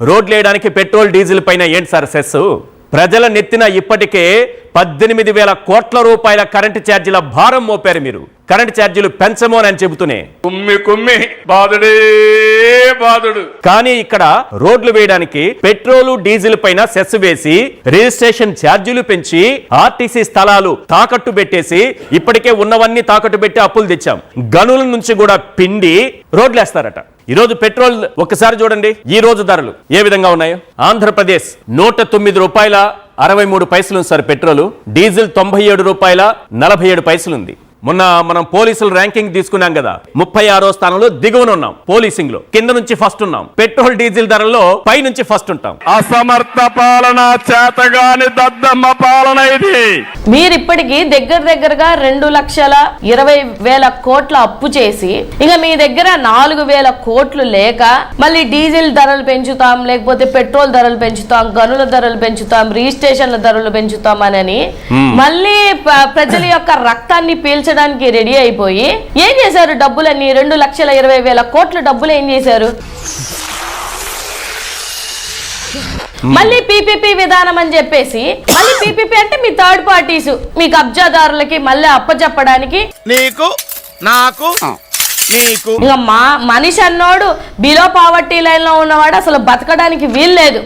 రోడ్లు వేయడానికి petrol diesel పైన ఏంటి సార్ సెస్ ప్రజల నెత్తిన ఇప్పటికే పద్దెనిమిది వేల కోట్ల రూపాయల కరెంటు ఛార్జీల భారం మోపారు మీరు. కరెంటు ఛార్జీలు పెంచమో అని చెబుతూనే. కుమ్మి కుమ్మి బాధుడే బాధుడు కానీ ఇక్కడ రోడ్లు వేయడానికి పెట్రోలు డీజిల్ పైన సెస్ వేసి రిజిస్ట్రేషన్ ఛార్జీలు పెంచి ఆర్టీసీ స్థలాలు తాకట్టు పెట్టేసి ఇప్పటికే ఉన్నవన్నీ తాకట్టు పెట్టి అప్పులు తెచ్చాం. గనుల నుంచి కూడా పిండి రోడ్లు వేస్తారట ఈ రోజు పెట్రోల్ ఒక్కసారి చూడండి. ఈ రోజు ధరలు ఏ విధంగా ఉన్నాయో? ఆంధ్రప్రదేశ్ నూట తొమ్మిది రూపాయల అరవై మూడు పైసలు ఉంది సార్ పెట్రోల్. డీజిల్ తొంభై ఏడు రూపాయల నలభై ఏడు పైసలు ఉంది మొన్న మనం పోలీసులు ర్యాంకింగ్ తీసుకున్నాం కదా. ముప్పై ఆరో స్థానంలో దిగువన ఉన్నాం పోలీసింగ్లో కింద నుంచి ఫస్ట్ ఉన్నాం. పెట్రోల్ డీజిల్ ధరల్లో పై నుంచి ఫస్ట్ ఉంటాం. అసమర్థ పాలన చేతగాని దద్దమ్మ పాలన ఇది. మీరు ఇప్పటికి దగ్గర దగ్గరగా రెండు లక్షల ఇరవై వేల కోట్ల అప్పు చేసి ఇక మీ దగ్గర నాలుగు వేల కోట్లు లేక మళ్ళీ డీజిల్ ధరలు పెంచుతాం లేకపోతే పెట్రోల్ ధరలు పెంచుతాం గనుల ధరలు పెంచుతాం రిజిస్ట్రేషన్ల ధరలు పెంచుతాం అని మళ్ళీ ప్రజల యొక్క రక్తాన్ని పీల్చడానికి రెడీ అయిపోయి ఏం చేశారు డబ్బులన్నీ? రెండు లక్షల ఇరవై వేల కోట్ల డబ్బులు ఏం చేశారు? మళ్ళీ పీపీపీ విధానం అని చెప్పేసి మళ్ళీ పీపీపీ అంటే మీ థర్డ్ పార్టీస్ మీ కబ్జాదారులకి మళ్ళీ అప్పచెప్పడానికి నీకు నాకు నీకు. ఇంకా మా మనిషి అన్నోడు బిలో పావర్టీ లైన్లో ఉన్నవాడు అసలు బతకడానికి వీల్లేదు.